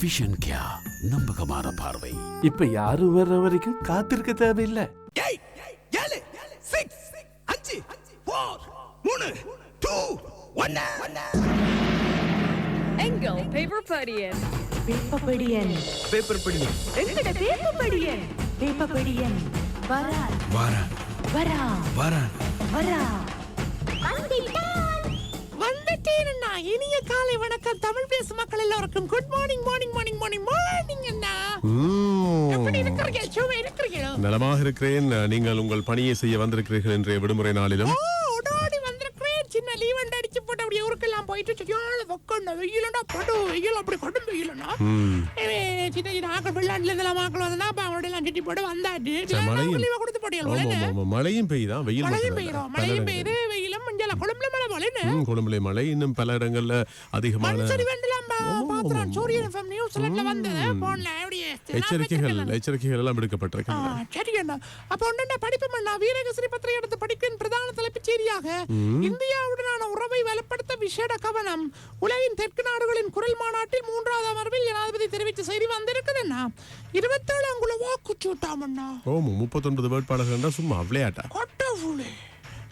Vision கியா நம்பகமான பார்வை. இப்ப யாரும் வர்ற வரைக்கும் காத்திருக்க தேவையில்லை. ஃபோர் மூணு டூ ஒன்னு. எங்கள் பேப்பர் படியன்? வேப்பப்படியன் பேப்பர் படி எங்கட வேப்பப்படியன் வேப்பப்படியன் வரா வாரா வரா வாரா வந்துட்டேன் இனிய காலை வணக்கம். தமிழ் பேசும் மக்கள் எல்லோருக்கும் good morning morning morning morning morning அண்ணா. எப்படி சும்மா இருக்கிறீங்களோ? நலமாக இருக்கிறேன். நீங்கள் உங்கள் பணியை செய்ய வந்திருக்கிறீர்கள் இன்றைய விடுமுறை நாளிலும். ஓ உடனடி வந்திருக்கிறேன். சின்ன லீவ் அடிச்சு போட்டு அப்படியே ஊருக்கெல்லாம் போயிட்டு சரியான பக்கம் வெயிலண்டா படு வெயில் அப்படி கடும் வெயிலண்டா சின்ன சின்ன ஆக்கள் வெளிநாட்டுல இருந்தெல்லாம் ஆக்கள் வந்தா அப்ப அவங்களோட எல்லாம் சுட்டி போட்டு வந்தாட்டு மழையும் லீவ் கொடுத்து போட்டியல். மழையும் பெய்யுதான் வெயில் மழையும் பெய்யுறோம். மழையும் பெய்யுது வெயிலும் மஞ்சள் கொழும்புல மழை கொழும்புல மழை இன்னும் பல இடங்கள்ல அதிகமான எச்சரிக்கைகள் எச்சரிக்கைகள் எல்லாம் ஆ, விடுக்கப்பட்டிருக்கின்றன சரி அண்ணா. அப்ப ஒண்ணு படிப்பு மண்ணா? வீரகசிரி பத்திரிகை எடுத்து படிக்கும் பிரதான தலைப்புச் செய்தியாக இந்தியாவுடனான உறவை வலுப்படுத்த விசேட கவனம். உலகின் தெற்கு நாடுகளின் குரல் மாநாட்டில் மூன்றாவது அமர்வில் ஜனாதிபதி தெரிவித்த செய்தி வந்திருக்குதுண்ணா இருபத்தேழு அங்குல வாக்குச்சூட்டாமண்ணா ஓ முப்பத்தொன்பது வேட்பாளர்கள் சும்மா விளையாட்டா? கொட்டவுளே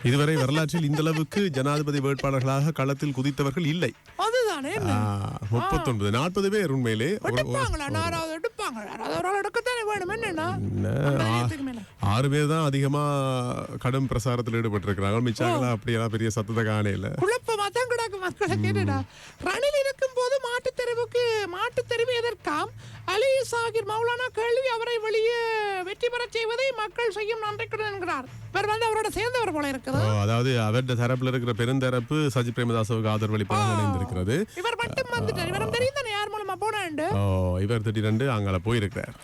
இதுவரை வரலாற்றில் இந்த அளவுக்கு ஜனாதிபதி வேட்பாளர்களாக களத்தில் குதித்தவர்கள் இல்லை. அதுதானே? முப்பத்தொன்பது நாற்பது பேர் உண்மையிலே. ஆறு பேர் தான் அதிகமா கடும் பிரசாரத்தில் ஈடுபட்டிருக்கிறாங்க மிச்சாங்களா அப்படியெல்லாம் பெரிய சத்தத்தை காணையில குழப்பமா தான் கிடக்கு மக்களை கேட்டுடா ரணில் இருக்கும் போது மாட்டுத் தெருவுக்கு மாட்டுத் தெருவு எதற்காம்? அலி சாகிர் மௌலானா கேள்வி அவரை வெளியே வெற்றி பெறச் செய்வதை மக்கள் செய்யும் நன்றிக்குடன் என்கிறார். இவர் வந்து அவரோட சேர்ந்தவர் போல இருக்குது. அதாவது அவருடைய தரப்புல இருக்கிற பெருந்தரப்பு சஜித் பிரேமதாசவுக்கு ஆதரவு அளிப்பதாக இணைந்திருக்கிறது இவர் மட்டும் வந்துட்டார். இவரும் தெரியும் தானே யார் மூலமா போனாண்டு? ஓ இவர் திடீரென்று அங்கால போயிருக்கிறார்.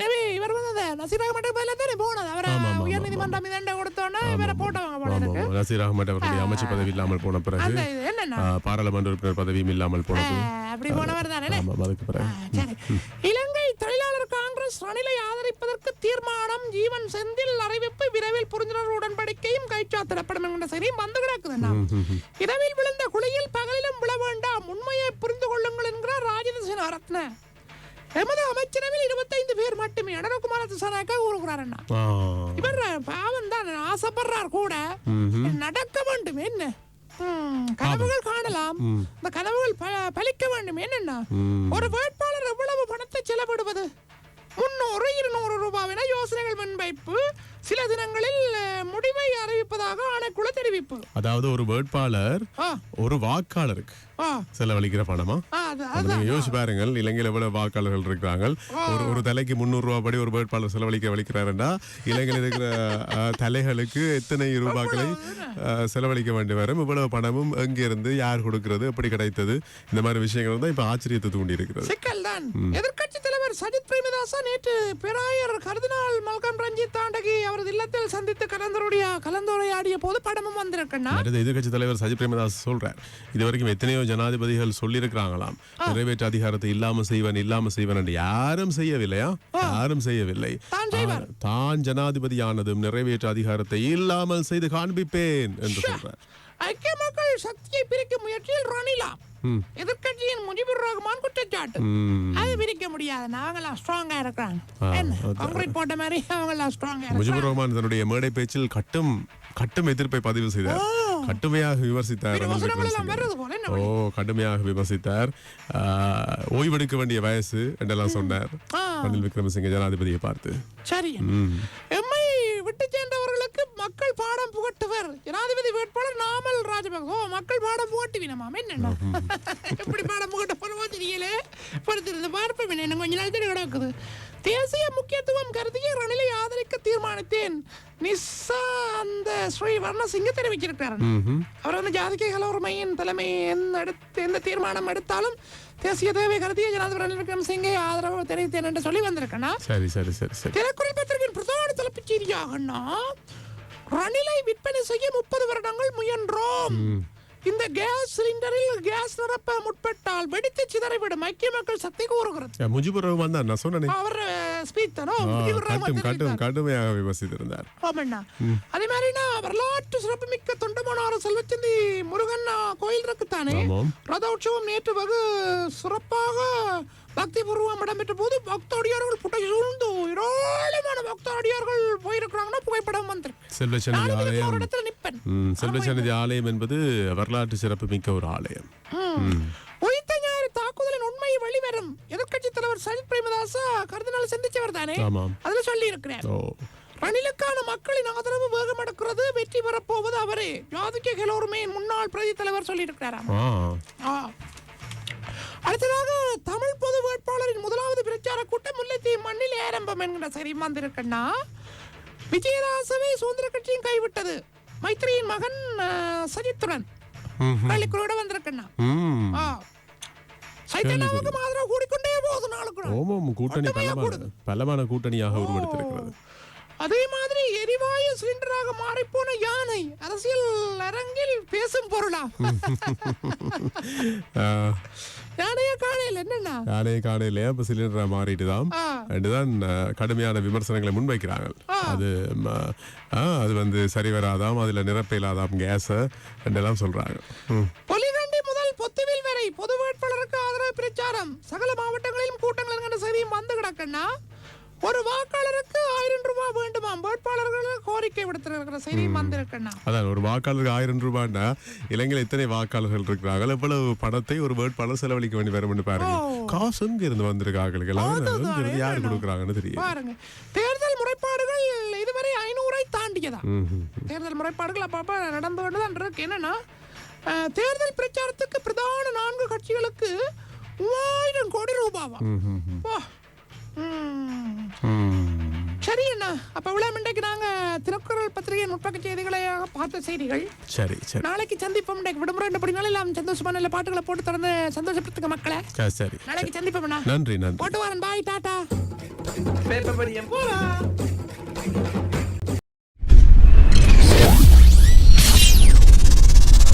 எனவே இவர் வந்து அந்த நசீராக மட்டும் பதில தானே போனது? அவரை உயர் நீதிமன்றம் இதண்ட கொடுத்தோன்னே இவரை போட்டவங்க போல. நசீர் அகமட் அவருடைய அமைச்சு பதவி இல்லாமல் போன பிறகு பாராளுமன்ற உறுப்பினர் பதவியும் இல்லாமல் போனது அப்படி போனவர் தானே? அதுக்கு பிறகு. இலங்கை தொழிலாளர் ரணிலை ஆதரிப்பதற்கு தீர்மானம் ஜீவன் செந்தில் அறிவிப்பு விரைவில் புரிந்துணர்வு உடன்படிக்கையும் கைச்சாத்திடப்படும் என்ற செய்தியும் வந்து கிடக்குதுண்ணா இரவில் விழுந்த குழியில் பகலிலும் விழ வேண்டாம் உண்மையை புரிந்து கொள்ளுங்கள் என்கிறார் ராஜேந்திர சேனாரத்ன எமது அமைச்சரவையில் இருபத்தைந்து பேர் மட்டுமே அடரகுமார திசானாக்கா கூறுகிறார் இவர் பாவம் தான் ஆசைப்படுறார் கூட. நடக்க வேண்டும் என்ன? கனவுகள் காணலாம். இந்த கனவுகள் பலிக்க வேண்டும் என்னன்னா ஒரு வேட்பாளர் எவ்வளவு பணத்தை செலவிடுவது? முன்னூறு இருநூறு ரூபாய் யோசனைகள் முன்வைப்பு சில தினங்களில் முடிவை அறிவிப்பதாக ஆணைக்குழு தெரிவிப்பு. அதாவது ஒரு வேட்பாளர் ஒரு வாக்காளருக்கு செலவழிக்கிற பணமா? யோசிச்சு பாருங்கள் இலங்கையில் எவ்வளவு வாக்காளர்கள் இருக்கிறாங்க ஒரு ஒரு தலைக்கு முந்நூறு ரூபாய் படி ஒரு வேட்பாளர் செலவழிக்க வலிக்கிறாருன்னா இலங்கையில் இருக்கிற தலைகளுக்கு எத்தனை ரூபாய்களை அஹ், செலவழிக்க வேண்டி வரும்? இவ்வளவு பணமும் எங்கிருந்து யார் கொடுக்கிறது எப்படி கிடைத்தது? இந்த மாதிரி விஷயங்கள் தான் இப்ப ஆச்சரியத்தை தூண்டி இருக்கிறது எதிர்க்கட்சி தலைவர் சஜித் பிரேமதாசா நேற்று பேராயர் கர்தினால் மல்கம் ரஞ்சித் தாண்டகி அவரது இல்லத்தில் சந்தித்து கலந்துரையா கலந்துரையாடிய போது படமும் வந்திருக்குன்னா எதிர்கட்சி தலைவர் சஜித் பிரேமதாஸ் சொல்றார் இது வரைக்கும் எத்தனையோ ஜனாதிபதிகள் சொல்லியிருக்கிறாங்களாம். நிறைவேற்று அதிகாரத்தை இல்லாம செய்வன் இல்லாம செய்வன் யாரும் செய்யவில்லையா? யாரும் செய்யவில்லை. தான் ஜனாதிபதியானதும் நிறைவேற்று அதிகாரத்தை இல்லாமல் செய்து காண்பிப்பேன் என்று சொல்றார். ஐக்கிய மக்கள் சக்தியை பிரிக்கும் முயற்சியில் ரணிலா. எதிர்க்கட்சியின் முஜிபுர் ரஹ்மான் குற்றச்சாட்டு. அது பிரிக்க முடியாது. நாங்களாம் ஸ்ட்ராங்கா இருக்கிறாங்க. என்ன? போட்ட மாதிரி அவங்களாம் ஸ்ட்ராங்கா முஜிபுர் ரஹ்மான் தன்னுடைய மேடை பேச்சில் கட்டும் கட்டும் எதிர்ப்பை பதிவு செய்தார். கடுமையாக விமர்சித்தார் ஓ கடுமையாக விமர்சித்தார். ஓய்வெடுக்க வேண்டிய வயசு என்றெல்லாம் சொன்னார். ரணில் விக்ரமசிங்க ஜனாதிபதியை பார்த்து. சரி. ஜனாதிபதி வேட்பாளர் நாமல் ராஜபக்ச ஓ மக்கள் பாடம் புகட்டுவினமாம் என்னண்ணா எப்படி பாடம் புகட்ட போனவோ தெரியல. பொறுத்திருந்து பார்ப்போம். என்ன கொஞ்ச நாள் தான் கிடக்குது. தேசிய முக்கியத்துவம் கருதிய ரணிலை ஆதரிக்க தீர்மானித்தேன். நிசா அந்த ஸ்ரீ வர்ணசிங்க தெரிவிச்சிருக்கிறார் அவர் வந்து ஜாதிக கலவரமையின் தலைமை எந்த எடுத்து எந்த தீர்மானம் எடுத்தாலும் தேசிய தேவை கருதிய ஜனாதிபதி ரணில் விக்ரமசிங்கே ஆதரவு தெரிவித்தேன் என்று சொல்லி வந்திருக்கேன்னா சரி சரி சரி சரி. பத்திரிகையின் பிரதான தலைப்புச் செய்தியாகனா ரணிலை விற்பனை செய்ய முப்பது வருடங்கள் முயன்றோம். இந்த கேஸ் சிலிண்டரில் கேஸ் நிரப்ப முற்பட்டால் வெடித்து சிதறிவிடும் ஐக்கிய மக்கள் சக்தி கூறுகிறது. முஜிபுர் ரஹ்மான் தான் நான் சொன்னேனே. அவர் ஸ்பீச் தானோ? தெரிவித்தார். கடுமையாக விமர்சித்திருந்தார். ஆமாண்ணா. அதே மாதிரினா வரலாற்று சிறப்புமிக்க தொண்டமானார் செல்வச்சந்தி முருகன் இருக்குத்தானே. ரத உற்சவம் நேற்று வெகு சிறப்பாக பக்தி பூர்வம் இடம்பெற்ற போது பக்தடியார்கள் புட்டை சூழ்ந்து ஏராளமான பக்தடியார்கள் போயிருக்கிறாங்கன்னா புகைப்படம் வந்திருக்கு. இதுக்கு ஆலயம். செல்வச்சந்தி ஆலயம் என்பது வரலாற்று சிறப்பு மிக்க ஒரு ஆலயம். ம். உயிர்த்த ஞாயிறு தாக்குதலின் உண்மை வெளிவரும். எதிர்க்கட்சி தலைவர் சஜித் பிரேமதாசா கருதினால் சந்திச்சவர் தானே. அதுல சொல்லி இருக்கிறார் ஓ. ரணிலுக்கான மக்களின் ஆதரவு வேகம் எடுக்கிறது வெற்றி பெறப்போவது அவரே. ஜாதிக்க எல்லோருமே முன்னாள் பிரதி தலைவர் சொல்லியிருக்கிறாராம். அடுத்ததாக தமிழ் பொது வேட்பாளரின் முதலாவது பிரச்சார கூட்டம் முல்லைத்தீவு மண்ணில் ஆரம்பம் என்கிற சரி வந்திருக்கண்ணா விஜயதாசவை சுதந்திர கட்சியும் கைவிட்டது. மைத்ரியின் மகன் சஜித்துடன். பள்ளிக்குறோட வந்திருக்கண்ணா. சைத்தன்யாவுக்கு ஆதரவு கூடிக்கொண்டே போகுது நாளுக்கு கூட்டணி. பலமான கூட்டணியாக உருவெடுத்திருக்கிறது. அதே மாதிரி எரிவாயு சிலிண்டராக மாறிப்போன யானை அரசியல் அரங்கில் பேசும் பொருளா? யானைய காணையில் என்னன்னா? யானை காணையிலே அப்ப சிலிண்டரா மாறிட்டு தான். அதுதான் கடுமையான விமர்சனங்களை முன்வைக்கிறாங்க அது அது வந்து சரி வராதாம் அதுல நிரப்ப கேஸ என்றெல்லாம் சொல்றாங்க. ம். பொலிகண்டி முதல் பொத்துவில் வரை பொது வேட்பாளருக்கு ஆதரவு பிரச்சாரம். சகல மாவட்டங்களிலும் கூட்டங்கள் செய்தியும் வந்து கிடக்குன்னா? ஒரு வாக்காளருக்கு ஆயிரம் ரூபாய் வேண்டுமாம் வேட்பாளர்கள் கோரிக்கை விடுத்திருக்கிற செய்தியும் வந்திருக்குன்னா அதான் ஒரு வாக்காளருக்கு ஆயிரம் ரூபாய்னா இலங்கையில் எத்தனை வாக்காளர்கள் இருக்கிறாங்க எவ்வளவு பணத்தை ஒரு வேட்பாளர் செலவழிக்க வேண்டி வரும்னு பாருங்க. காசு எங்க இருந்து வந்திருக்கு ஆக்களுக்கு எல்லாம்? அதுதான், எங்க இருந்து யாரு. கொடுக்குறாங்கன்னு தெரியும் பாருங்க. தேர்தல் முறைப்பாடுகள் இதுவரை ஐநூறை தாண்டியதா. தேர்தல் முறைப்பாடுகள் அப்பப்ப நடந்து கொண்டுதான் இருக்கு. என்னன்னா தேர்தல் பிரச்சாரத்துக்கு பிரதான நான்கு கட்சிகளுக்கு மூவாயிரம் கோடி ரூபாவா? முற்பக்க செய்திகளை பார்த்த செய்திகள். சரி சரி. நாளைக்கு சந்திப்போம். இன்றைக்கு விடுமுறை அப்படினாலும் எல்லாம் சந்தோஷமான நல்ல பாட்டுகளை போட்டு திறந்து சந்தோஷப்படுத்துங்க மக்களை. சரி, நாளைக்கு சந்திப்போம் அண்ணா நன்றி நன்றி. போட்டு வரேன். Bye tata. பேப்பர் படியம். போலாம்